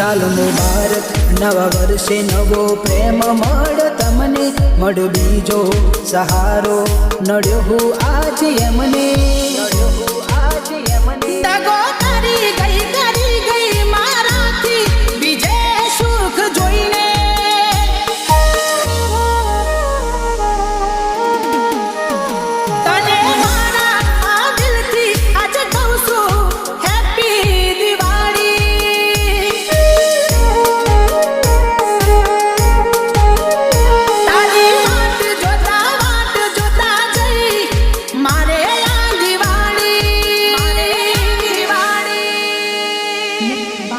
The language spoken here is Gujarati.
સાલ મુબારક નવા વર્ષે નવો પ્રેમ મળ. તમને મળ બીજો સહારો, નડ્યો હું આજે એમને. નડ્યો હું આજે એમને. me.